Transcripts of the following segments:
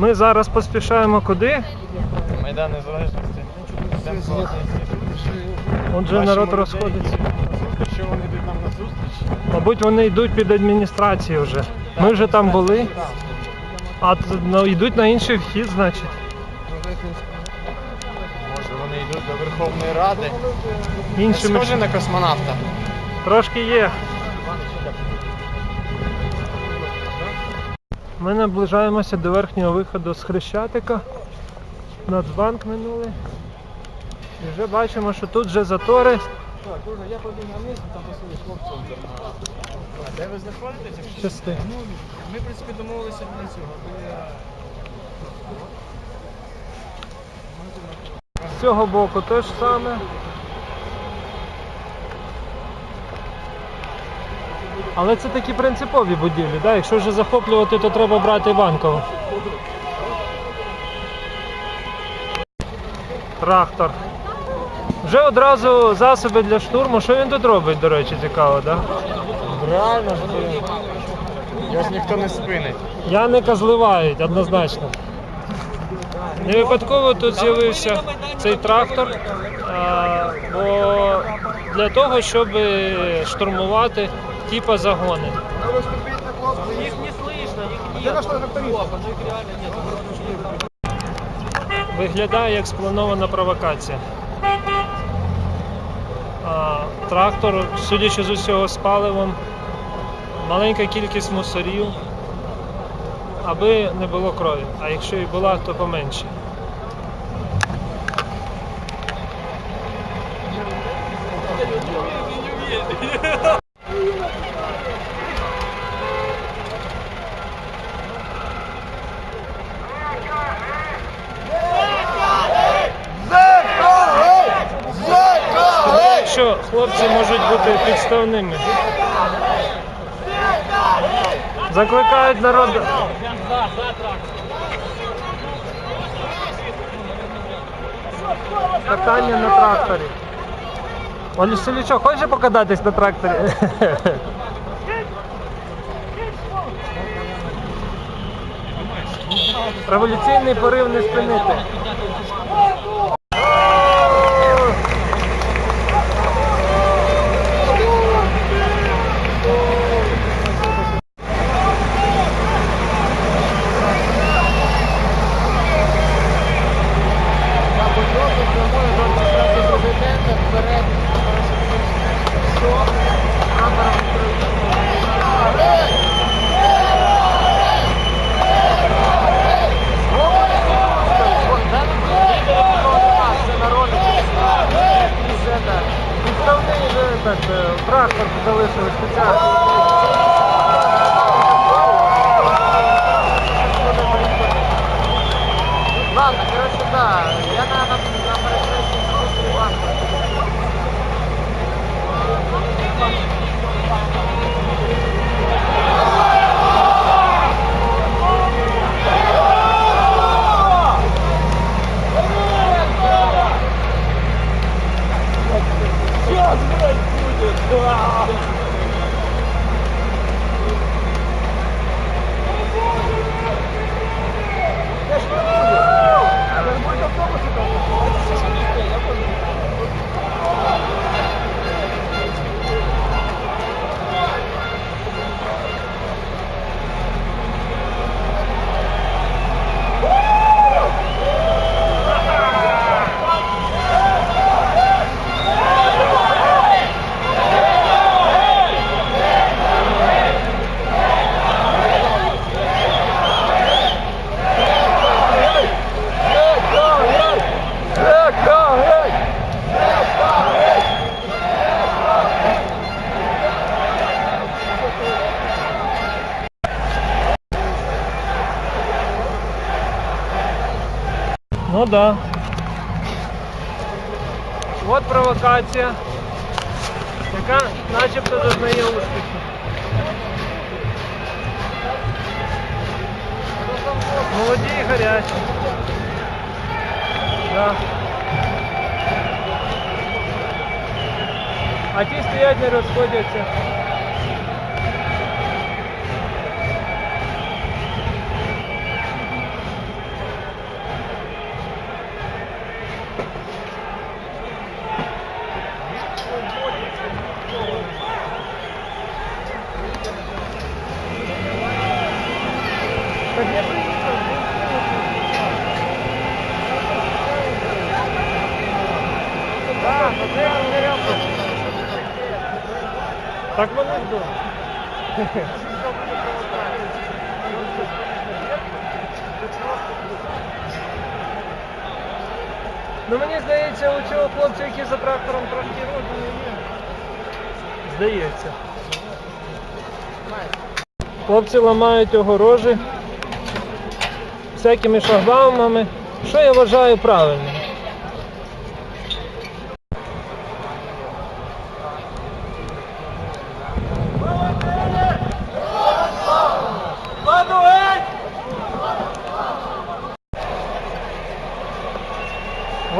Ми зараз поспішаємо куди? Майдан Незалежності. Отже, народ розходиться. Що вони йдуть нам на зустріч? Мабуть, вони йдуть під адміністрацією вже. Ми вже там були, а ну, йдуть на інший вхід, значить. Може вони йдуть до Верховної Ради. Іншими Схоже на космонавта. трошки є. Ми наближаємося до верхнього виходу з Хрещатика. Нацбанк минули. І вже бачимо, що тут вже затори. Так, друже, я побіг на місце, там посилиш хлопців. Де ви знаходитесь? якщо- Части. Ну, ми, в принципі, домовилися для цього. З цього боку те ж саме. Але це такі принципові будівлі. Да? Якщо вже захоплювати, то треба брати банкову. Трактор. Вже одразу засоби для штурму. Що він тут робить, до речі, цікаво, да? Реально ж. Його ж ніхто не спинить. Яника зливають однозначно. Не випадково тут з'явився цей трактор, а, бо для того, щоб штурмувати типа загони. Їх не слышно, їх нет. Виглядає як спланована провокація. Трактор, судячи з усього, з паливом, маленька кількість мусорів, аби не було крові. А якщо і була, то поменше. що хлопці можуть бути підставними. Закликають народ. Катання на тракторі. Олі Селічок, хочеш покататись на тракторі? Революційний порив не спинити. да. От провокація, яка начебто зазнає успіху. Молоді і гарячі. Да. А ті стоять не розходяться. У хлопця, який за трактором трошки є. Здається. Хлопці ламають огорожі всякими шлагбаумами, що я вважаю правильним.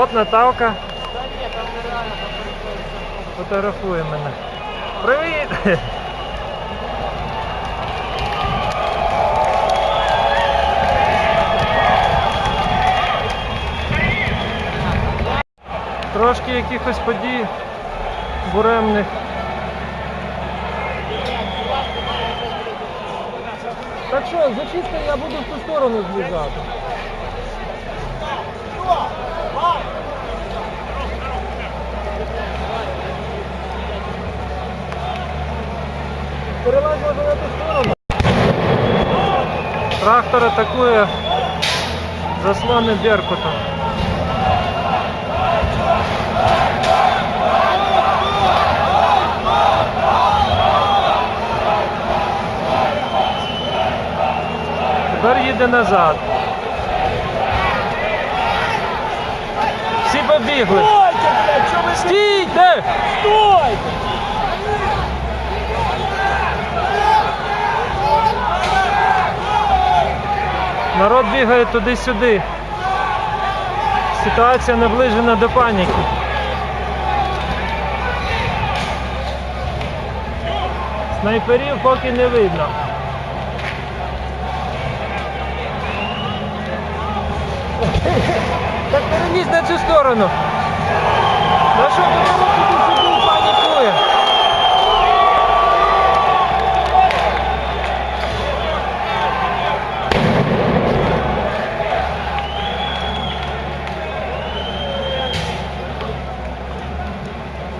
От Наталка Та ні, там нереально, там переходить. Фотографує мене. Привіт! Трошки якихось подій буремних. Так що, зачисти я буду в ту сторону злізати. Перелазь на ту сторону. Трактор атакує заслони Беркутом. Тепер їде назад. Всі побігли. Стійте! Народ бігає туди-сюди. Ситуація наближена до паніки. Снайперів поки не видно. Так перелізь на цю сторону. На що ти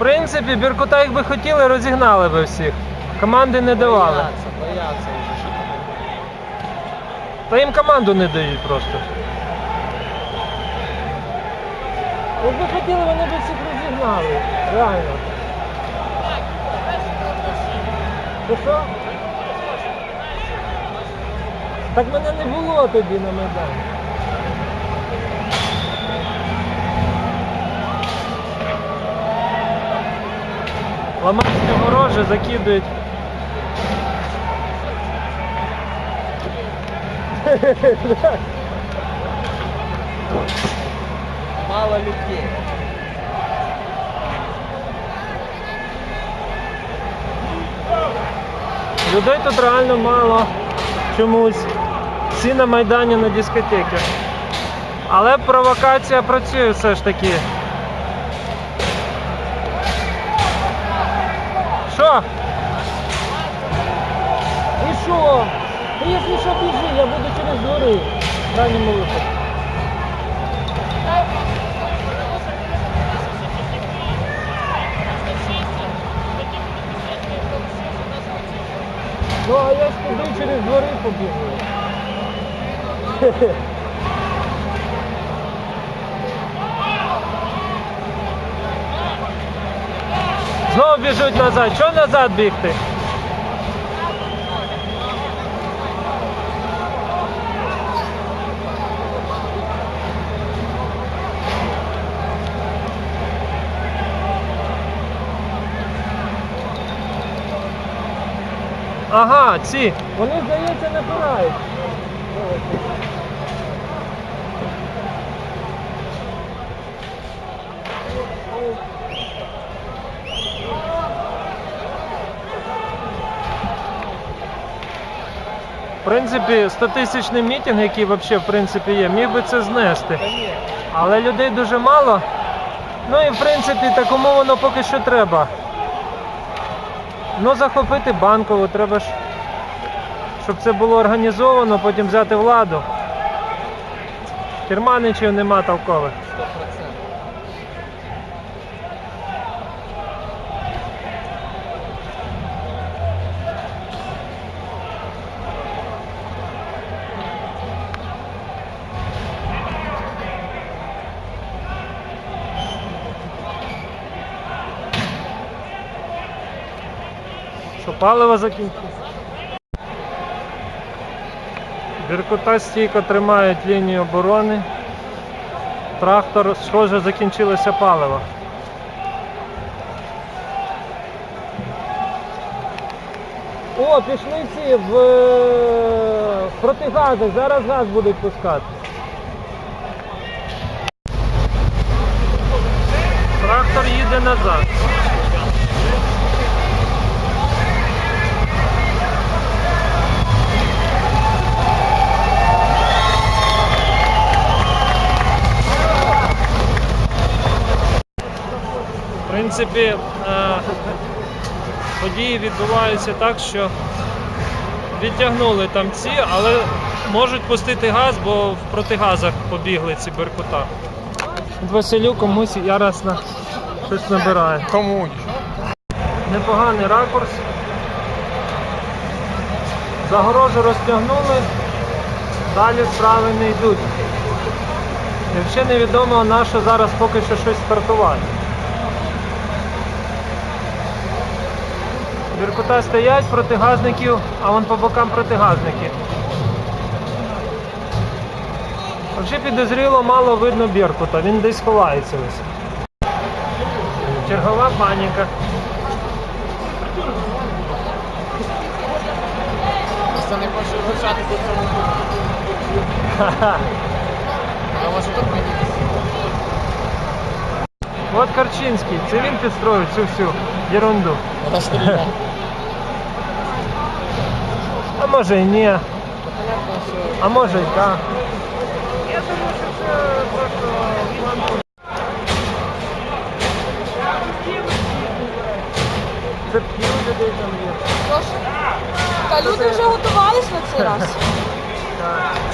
принципі, Біркута, якби хотіли, розігнали би всіх. Команди не давали. Бояться, бояться вже, що там. Та їм команду не дають просто. Якби хотіли, вони б всіх розігнали. Реально. Ти що? Так мене не було тоді на Майдані. Ламають огорожі, закидують. Мало людей. Людей тут реально мало чомусь. Всі на Майдані на дискотеки. Але провокація працює все ж таки. Що? І що? Ти якщо що біжи, я буду через двори. В крайньому випадку. Ну, а я ж туди через двори побігаю. Знову біжуть назад. Що назад бігти? Ага, ці. Вони, здається, напирають. В принципі, 100-тисячний мітинг, який взагалі в принципі є, міг би це знести. Але людей дуже мало. Ну і в принципі, та кому воно поки що треба. Ну, захопити банкову, треба ж, щоб це було організовано, потім взяти владу. Керманичів нема толкових. Що паливо закінчилось. Біркута стійко тримають лінію оборони. Трактор, схоже, закінчилося паливо. О, пішли ці в, е, в протигазах, зараз газ будуть пускати. Трактор їде назад. В принципі, е, події відбуваються так, що відтягнули там ці, але можуть пустити газ, бо в протигазах побігли ці беркута. От Василю комусь зараз на щось набирає. Кому? Непоганий ракурс. Загорожу розтягнули, далі справи не йдуть. І взагалі невідомо на що зараз поки що щось стартувати. Біркута стоять протигазників, а вон по бокам протигазники. Взагалі підозріло мало видно Біркута, він десь ховається ось. Чергова паніка. Просто не хочу вручати по цьому. А може тут мені? От Карчинський, це він підстроїв цю всю ерунду. А може і ні, Понятно, а може і так. Я думаю, що це просто Це п'ю людей там є. Прошу. Та люди вже готувались на цей раз. Люди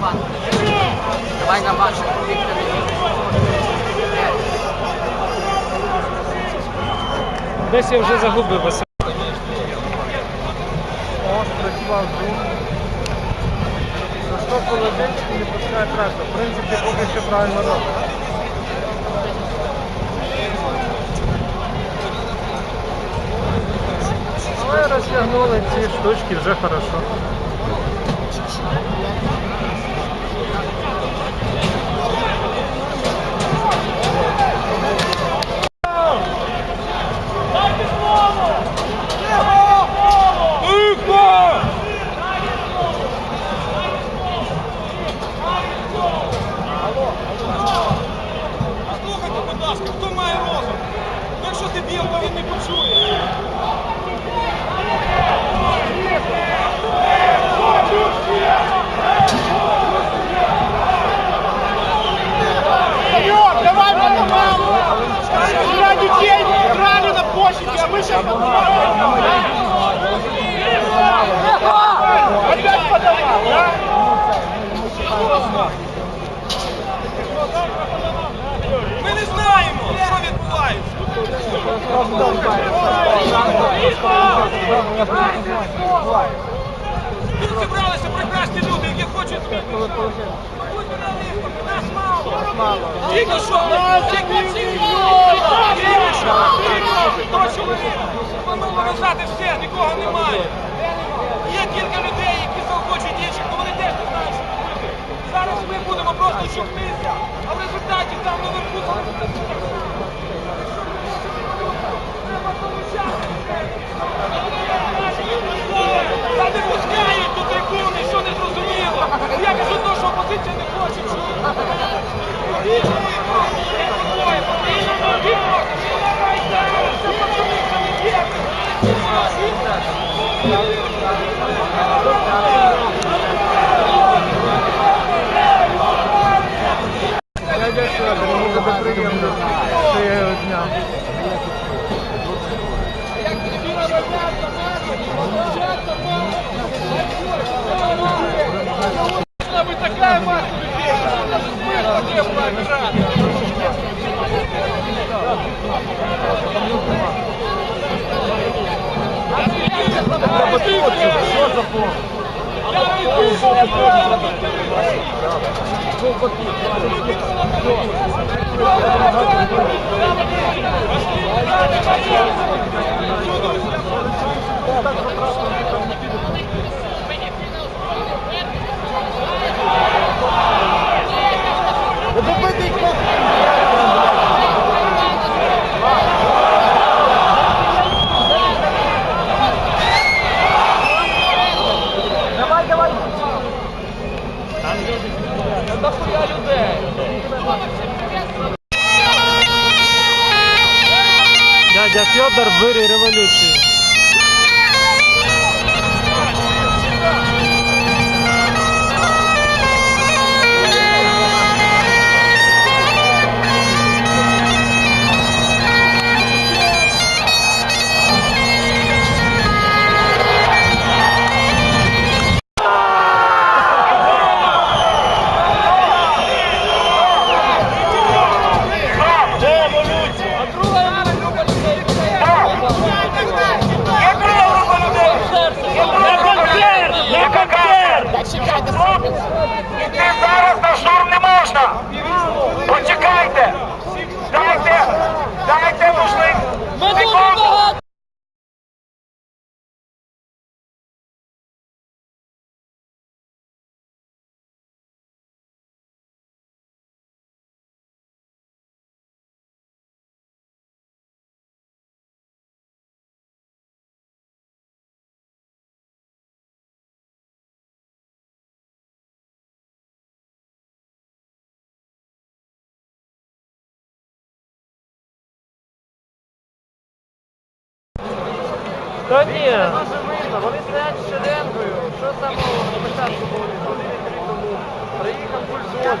бан. Давай на Віктор Десь я вже загубив Василь. О, спрацював зум. Застопили Володимирський не пускає трактор. В принципі, поки що правильно робить. Але розтягнули ці штучки вже хорошо. Слухайте, будь ласка, хто має розум? Якщо ти б'єв, то він не почує. Вперед, давай по команду! Зря детей драли на площади, а мы сейчас Ми не знаємо, що відбувається. Тут зібралися прекрасні люди, які хочуть змінити. Будь на них, нас мало. Тільки що, тільки то чоловік. Плануємо все, нікого немає. Є кілька людей, які заохочують інших, але вони теж не знають, що робити. Зараз ми будемо просто чухтися, а в результаті там наверху Треба долучати. Та не пускають до трибуни, що не зрозуміло. Я кажу то, що опозиція не хоче чути. Це Дядя Федор в вирі революції. Та ні. Вони стоять з шеренгою. Що самого на початку було Вони тому? Приїхав бульдозер.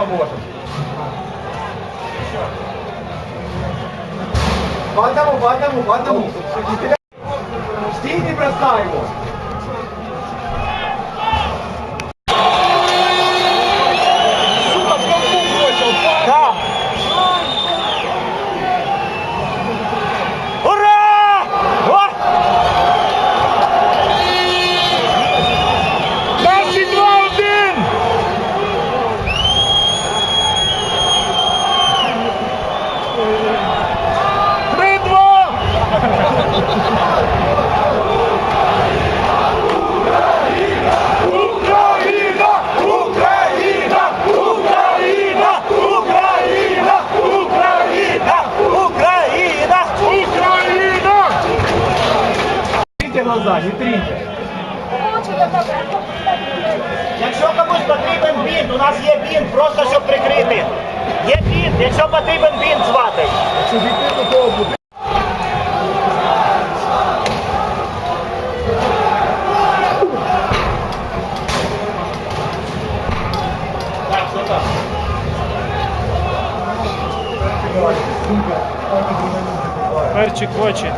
Поможет. По одному, по одному, по одному. Жди, не бросай его. Трите. Якщо комусь потрібен бінт, у нас є бінт, просто щоб прикрити. Є бінт, якщо потрібен бінт звати. Перчик в очі.